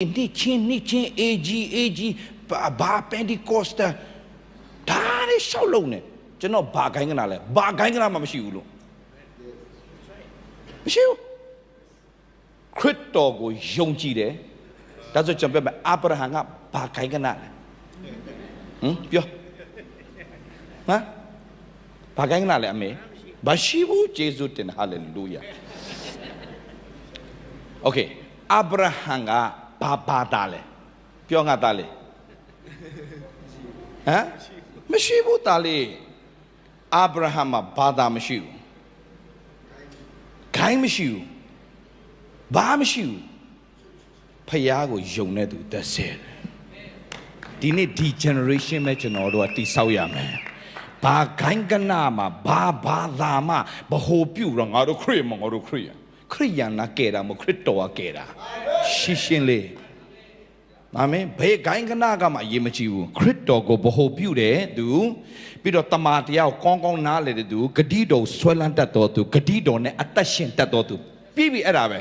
နှစ်ချင်းနှစ်ချင်း AG AG ဘာဘာပန်တီကောစတာဒါလေးရှောက်လုံးနေကျွန်တော်ဘာခိုင်းကနာလဲဘာခိုင်းကနာမှမရှိဘူးလို့မရှိဘူးခရစ်တော်ကိုယုံကြည်တယ်ဒါဆိုကျွန်တော်ပြောမယ်အာဗြဟံကဘာခိုင်းကနာလဲဟမ်ပြောဟမ်ဘာခိုင်းကနာလဲအမေမရှိဘူးယေရှုတင်ဟာလေလုယာโอเคအာဗြဟံက ဘာဘာတာလဲပြောငါတာလဲဟမ်မရှိဘူးတာလေအာဗြဟံမှာဘာသာမရှိဘူးခိုင်းမရှိဘူးဘာမရှိဘူးဖယားကိုယုံတဲ့သူ that's it ဒီနေ့ဒီ generation ပဲကျွန်တော်တို့ကတိဆောက်ရမယ်ဘာခိုင်းကနာမှာဘာဘာသာမှဘ ਹੁ ပြုတ်တော့ငါတို့ခရစ်မငါတို့ခရစ်ယာန် ခရစ်ယာန်နာကဲတာမဟုတ်ခရစ်တော်ကကဲတာရှင်းရှင်းလေးအာမင်ဘယ်ခိုင်းကနာကမှအရေးမကြီးဘူးခရစ်တော်ကိုဘ ਹੁ ပြုတ်တယ်သူပြီးတော့တမာတရားကိုကောင်းကောင်းနားလေတဲ့သူဂတိတော်ဆွဲလန်းတတ်တော်သူဂတိတော်နဲ့အသက်ရှင်တတ်တော်သူပြီးပြီအဲ့ဒါပဲ